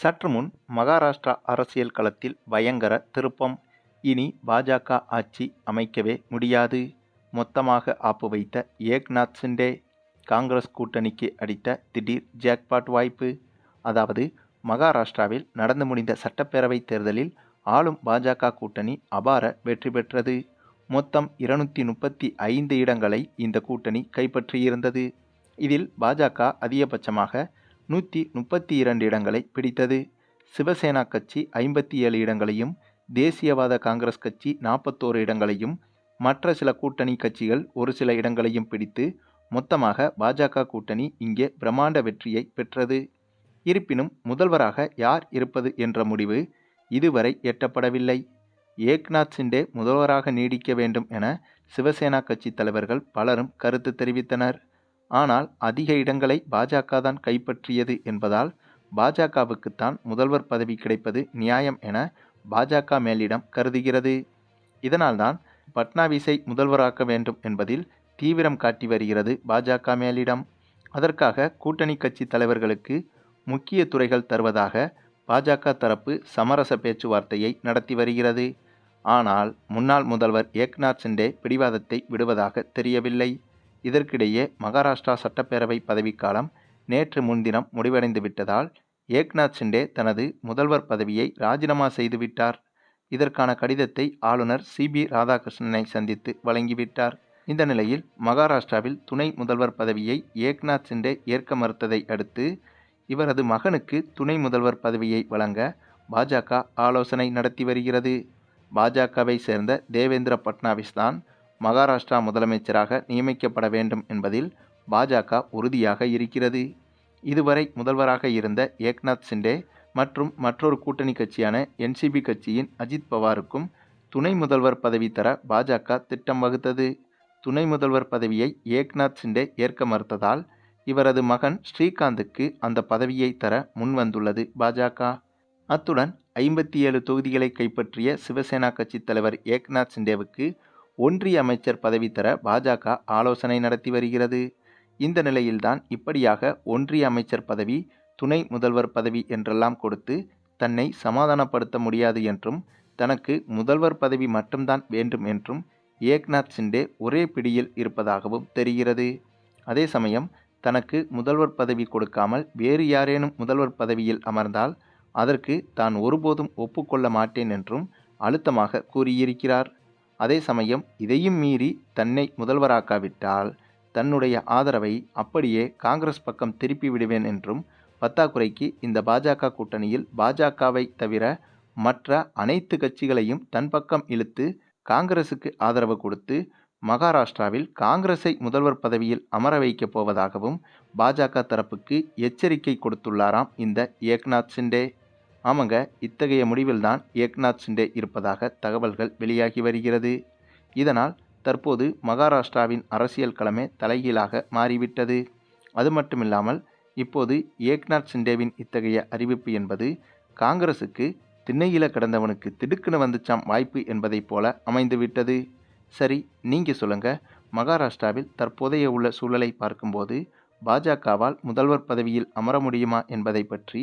சற்று முன் மகாராஷ்டிரா அரசியல் களத்தில் பயங்கர திருப்பம். இனி பாஜக ஆட்சி அமைக்கவே முடியாது. மொத்தமாக ஆப்பு வைத்த ஏக்நாத் சிண்டே காங்கிரஸ் கூட்டணிக்கு அடித்த திடீர் ஜாக்பாட் வாய்ப்பு. அதாவது மகாராஷ்டிராவில் நடந்து முடிந்த சட்டப்பேரவைத் தேர்தலில் ஆளும் பாஜக கூட்டணி அபார வெற்றி பெற்றது. மொத்தம் இருநூற்றி முப்பத்தி ஐந்து இடங்களை இந்த கூட்டணி கைப்பற்றியிருந்தது. இதில் பாஜக அதிகபட்சமாக நூற்றி முப்பத்தி இரண்டு இடங்களை பிடித்தது. சிவசேனா கட்சி ஐம்பத்தி ஏழு இடங்களையும் தேசியவாத காங்கிரஸ் கட்சி நாற்பத்தோரு இடங்களையும் மற்ற சில கூட்டணி கட்சிகள் ஒரு சில இடங்களையும் பிடித்து மொத்தமாக பாஜக கூட்டணி இங்கே பிரம்மாண்ட வெற்றியை பெற்றது. இருப்பினும் முதல்வராக யார் இருப்பது என்ற முடிவு இதுவரை எட்டப்படவில்லை. ஏக்நாத் சிண்டே முதல்வராக நீடிக்க வேண்டும் என சிவசேனா கட்சி தலைவர்கள் பலரும் கருத்து தெரிவித்தனர். ஆனால் அதிக இடங்களை பாஜக தான் கைப்பற்றியது என்பதால் பாஜகவுக்குத்தான் முதல்வர் பதவி கிடைப்பது நியாயம் என பாஜக மேலிடம் கருதுகிறது. இதனால்தான் பட்னாவிஸை முதல்வராக்க வேண்டும் என்பதில் தீவிரம் காட்டி வருகிறது பாஜக மேலிடம். அதற்காக கூட்டணி கட்சி தலைவர்களுக்கு முக்கிய துறைகள் தருவதாக பாஜக தரப்பு சமரச பேச்சுவார்த்தையை நடத்தி வருகிறது. ஆனால் முன்னாள் முதல்வர் ஏக்நாத் சிண்டே பிடிவாதத்தை விடுவதாக தெரியவில்லை. இதற்கிடையே மகாராஷ்டிரா சட்டப்பேரவை பதவிக்காலம் நேற்று முன்தினம் முடிவடைந்து விட்டதால் ஏக்நாத் சிண்டே தனது முதல்வர் பதவியை ராஜினாமா செய்துவிட்டார். இதற்கான கடிதத்தை ஆளுநர் சி. பி. ராதாகிருஷ்ணனை சந்தித்து வழங்கிவிட்டார். இந்த நிலையில் மகாராஷ்டிராவில் துணை முதல்வர் பதவியை ஏக்நாத் சிண்டே ஏற்க மறுத்ததை அடுத்து இவரது மகனுக்கு துணை முதல்வர் பதவியை வழங்க பாஜக ஆலோசனை நடத்தி வருகிறது. பாஜகவை சேர்ந்த தேவேந்திர பட்னாவிஸ் தான் மகாராஷ்டிரா முதலமைச்சராக நியமிக்கப்பட வேண்டும் என்பதில் பாஜக உறுதியாக இருக்கிறது. இதுவரை முதல்வராக இருந்த ஏக்நாத் சிண்டே மற்றும் மற்றொரு கூட்டணி கட்சியான என்சிபி கட்சியின் அஜித் பவாருக்கும் துணை முதல்வர் பதவி தர பாஜக திட்டம் வகுத்தது. துணை முதல்வர் பதவியை ஏக்நாத் சிண்டே ஏற்க மறுத்ததால் இவரது மகன் ஸ்ரீகாந்துக்கு அந்த பதவியை தர முன்வந்துள்ளது பாஜக. அத்துடன் ஐம்பத்தி ஏழு தொகுதிகளை கைப்பற்றிய சிவசேனா கட்சித் தலைவர் ஏக்நாத் சிண்டேவுக்கு ஒன்றிய அமைச்சர் பதவி தர பாஜக ஆலோசனை நடத்தி வருகிறது. இந்த நிலையில்தான் இப்படியாக ஒன்றிய அமைச்சர் பதவி துணை முதல்வர் பதவி என்றெல்லாம் கொடுத்து தன்னை சமாதானப்படுத்த முடியாது என்றும் தனக்கு முதல்வர் பதவி மட்டும்தான் வேண்டும் என்றும் ஏக்நாத் சிண்டே ஒரே பிடியில் இருப்பதாகவும் தெரிகிறது. அதே சமயம் தனக்கு முதல்வர் பதவி கொடுக்காமல் வேறு யாரேனும் முதல்வர் பதவியில் அமர்ந்தால் அதற்கு தான் ஒருபோதும் ஒப்புக்கொள்ள மாட்டேன் என்றும் அழுத்தமாக கூறியிருக்கிறார். அதே சமயம் இதையும் மீறி தன்னை முதல்வராக்காவிட்டால் தன்னுடைய ஆதரவை அப்படியே காங்கிரஸ் பக்கம் திருப்பி விடுவேன் என்றும் பத்தாக்குறைக்கு இந்த பாஜக கூட்டணியில் பாஜகவை தவிர மற்ற அனைத்து கட்சிகளையும் தன் பக்கம் இழுத்து காங்கிரசுக்கு ஆதரவு கொடுத்து மகாராஷ்டிராவில் காங்கிரஸை முதல்வர் பதவியில் அமர வைக்கப் போவதாகவும் பாஜக தரப்புக்கு எச்சரிக்கை கொடுத்துள்ளாராம் இந்த ஏக்நாத் சிண்டே. ஆமாங்க இத்தகைய முடிவில்தான் ஏக்நாத் சிண்டே இருப்பதாக தகவல்கள் வெளியாகி வருகிறது. இதனால் தற்போது மகாராஷ்டிராவின் அரசியல் களமே தலைகீழாக மாறிவிட்டது. அது மட்டுமில்லாமல் இப்போது ஏக்நாத் சிண்டேவின் இத்தகைய அறிவிப்பு என்பது காங்கிரசுக்கு திண்ணையில கடந்தவனுக்கு திடுக்குன்னு வந்துச்சாம் வாய்ப்பு என்பதைப் போல அமைந்துவிட்டது. சரி நீங்கள் சொல்லுங்கள் மகாராஷ்டிராவில் தற்போதைய உள்ள சூழலை பார்க்கும்போது பாஜகவால் முதல்வர் பதவியில் அமர முடியுமா என்பதை பற்றி